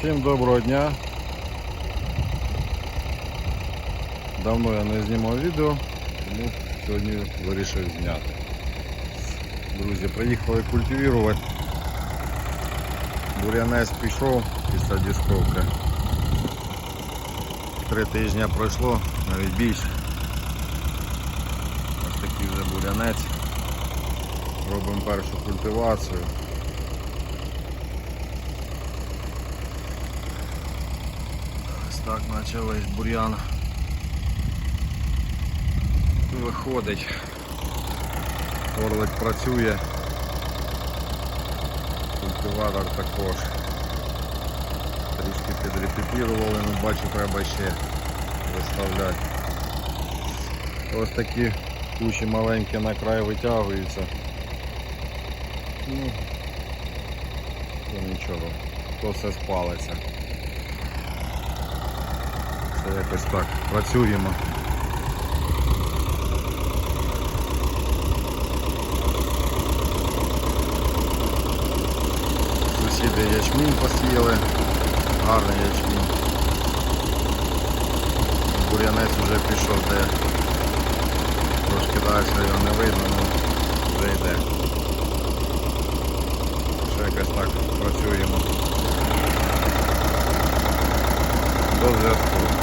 Всім доброго дня. Давно я не знімав відео, тому сьогодні вирішив зняти. Друзі, приїхали культивувати. Бур'янець пішов після дісковки. Три тижні пройшло, навіть більше. Ось такий вже бур'янець. Робимо першу культивацію. Ось так наче весь бур'ян виходить. Орлик працює. Культиватор також. Трішки підрепетірували, ну бачу треба ще виставляти. Ось такі кущі маленькі на край витягуються. Ну, то нічого, то все спалиться. Якось так. Працюємо. Сусіди ячмінь посіяли, гарний ячмінь. Бур'янець вже пішов, де трошки далі його не видно, але вже йде. Ще якось так працюємо. До зв'язку.